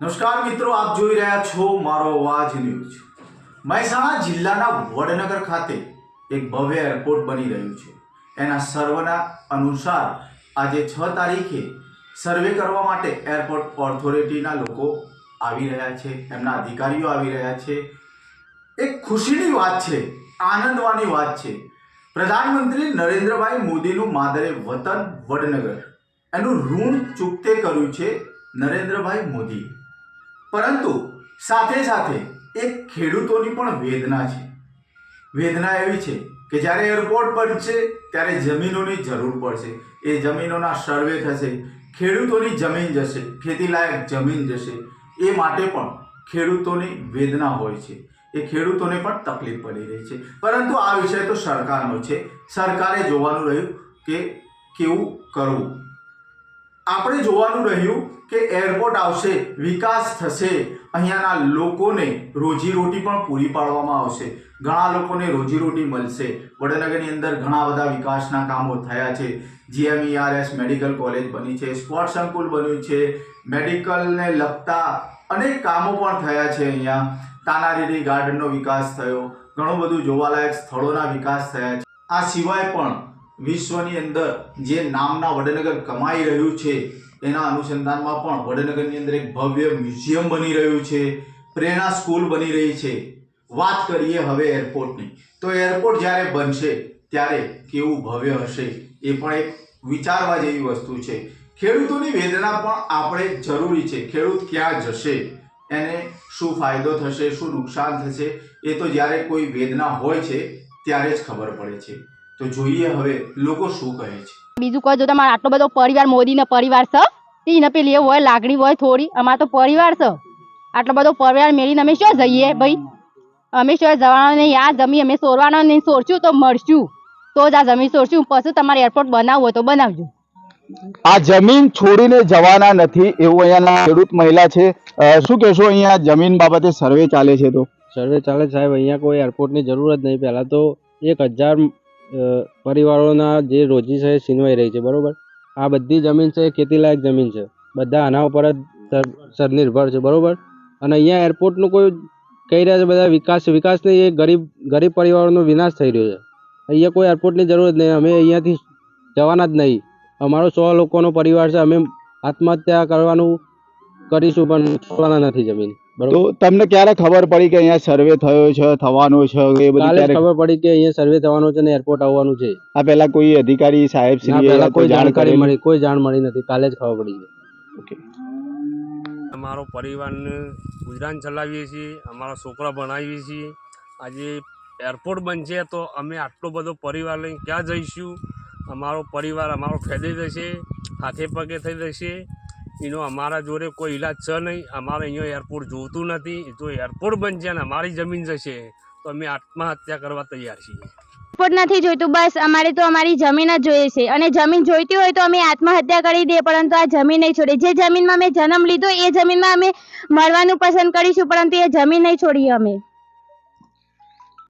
નમસ્કાર મિત્રો, આપ જોઈ રહ્યા છો મારો અવાજ ન્યૂઝ. મહેસાણા જિલ્લાના વડનગર ખાતે એક ભવ્ય એરપોર્ટ બની રહ્યું છે. એના સર્વના અનુસાર આજે છ તારીખે સર્વે કરવા માટે એરપોર્ટ ઓથોરિટીના લોકો આવી રહ્યા છે, એમના અધિકારીઓ આવી રહ્યા છે. એક ખુશીની વાત છે, આનંદવાની વાત છે. પ્રધાનમંત્રી નરેન્દ્રભાઈ મોદીનું માદરે વતન વડનગર. એનું ઋણ ચૂકતે કર્યું છે નરેન્દ્રભાઈ મોદીએ. પરંતુ સાથે સાથે એક ખેડૂતોની પણ વેદના છે. વેદના એવી છે કે જ્યારે એરપોર્ટ બનશે ત્યારે જમીનોની જરૂર પડશે. એ જમીનોના સર્વે થશે, ખેડૂતોની જમીન જશે, ખેતીલાયક જમીન જશે. એ માટે પણ ખેડૂતોની વેદના હોય છે. એ ખેડૂતોને પણ તકલીફ પડી રહી છે. પરંતુ આ વિષય તો સરકારનો છે. સરકારે જોવાનું રહ્યું કે કેવું કરવું. આપણે જોવાનું રહ્યું કે એરપોર્ટ આવશે, વિકાસ થશે. અહીંયાના લોકોને રોજીરોટી પણ પૂરી પાડવામાં આવશે. ઘણા લોકોને રોજીરોટી મળશે. વડનગરની અંદર ઘણા બધા વિકાસના કામો થયા છે. જીએમઈઆરએસ મેડિકલ કોલેજ બની છે સ્પોર્ટ સંકુલ બન્યું છે, મેડિકલને લગતા અનેક કામો પણ થયા છે અહીંયા. તાનારીરી ગાર્ડનનો વિકાસ થયો. ઘણું બધું જોવાલાયક સ્થળોના વિકાસ થયા છે. આ સિવાય પણ વિશ્વની અંદર જે નામના વડનગર કમાઈ રહ્યું છે, એના અનુસંધાનમાં પણ વડનગરની અંદર એક ભવ્ય મ્યુઝિયમ બની રહ્યું છે, પ્રેરણા સ્કૂલ બની રહી છે. વાત કરીએ હવે એરપોર્ટની. તો એરપોર્ટ જ્યારે બનશે, ત્યારે કેવું ભવ્ય હશે એ પણ એક વિચારવા જેવી વસ્તુ છે. ખેડૂતોની વેદના પણ આપણે જરૂરી છે. ખેડૂત ક્યાં જશે? એને શું ફાયદો થશે? શું નુકસાન થશે? એ તો જ્યારે કોઈ વેદના હોય છે, ત્યારે જ ખબર પડે છે. તો જોઈએ હવે લોકો શું કહે છે. બીજું કોઈ જો તમારે આટલો બધો પરિવાર મોદીનો પરિવાર છે એને પેલી એવું હોય લાગણી હોય થોડી અમારે તો પરિવાર છે. આટલો બધો પરિવાર મેળીને અમે શું જઈએ ભાઈ? અમે શું જવાના નહીં આ જમી અમે સોરવાના નહીં સોરશું તો મળશું તો જ આ જમીન સોરશું પછી તમારે એરપોર્ટ બનાવવું તો બનાવજો. આ જમીન છોડીને જવાના નથી એવું અહીંયાના ખેડૂત મહિલા છે. શું કહેશો અહીંયા જમીન બાબતે સર્વે ચાલે છે તો? સર્વે ચાલે છે સાહેબ અહીંયા કોઈ એરપોર્ટની જરૂર જ નહીં. પહેલાં તો એક હજાર પરિવારોના જે રોજી છે એ છીનવાઈ રહી છે, બરાબર? આ બધી જમીન છે એ ખેતીલાયક જમીન છે. બધા આના ઉપર જ સદનિર્ભર છે, બરાબર? અને અહીંયા એરપોર્ટનું કોઈ કહી રહ્યા છે બધા વિકાસ વિકાસ નહીં, એ ગરીબ ગરીબ પરિવારોનો વિનાશ થઈ રહ્યો છે. અહીંયા કોઈ એરપોર્ટની જરૂર જ નહીં. અમે અહીંયાથી જવાના જ નહીં. અમારો સો લોકોનો પરિવાર છે. અમે આત્મહત્યા કરવાનું કરીશું, પણ છોડવાના નથી જમીન. તો તમને ક્યારે ખબર પડી કે અહીંયા સર્વે થયો છે થવાનો છે એ બધી કાલે ક્યારે? ખબર પડી કે અહીંયા સર્વે થવાનો છે ને એરપોર્ટ આવવાનું છે. આ પહેલા કોઈ અધિકારી સાહેબ શ્રી પહેલા કોઈ જાણકારી મળી કોઈ જાણ મળી નથી. કાલે જ ખબર પડી છે. અમારો પરિવારને ગુજરાન ચલાવીએ છીએ અમારા છોકરા ભણાવીએ છીએ. આજે એરપોર્ટ બનશે તો અમે આટલો બધો પરિવાર લઈને ક્યાં જઈશું? અમારો પરિવાર અમારો ફેદે જશે હાથે પગે થઈ જશે. એનો અમારા જોડે કોઈ ઈલાજ છે નહીં. અમારે અહીંયા એરપોર્ટ જોતું નથી. જો એરપોર્ટ બનશે અને અમારી જમીન જશે. તો અમે આત્મહત્યા કરવા તૈયાર છીએ. એરપોર્ટ નથી જોઈતું. બસ અમારે તો અમારી જમીન જ જોઈએ છે. અને જમીન જોઈતી હોય તો અમે આત્મહત્યા કરી દઈએ, પરંતુ આ જમીન નહીં છોડીએ. જે જમીનમાં અમે જન્મ લીધો, એ જમીનમાં અમે મળવાનું પસંદ કરીશું, પરંતુ એ જમીન નહીં છોડીએ અમે.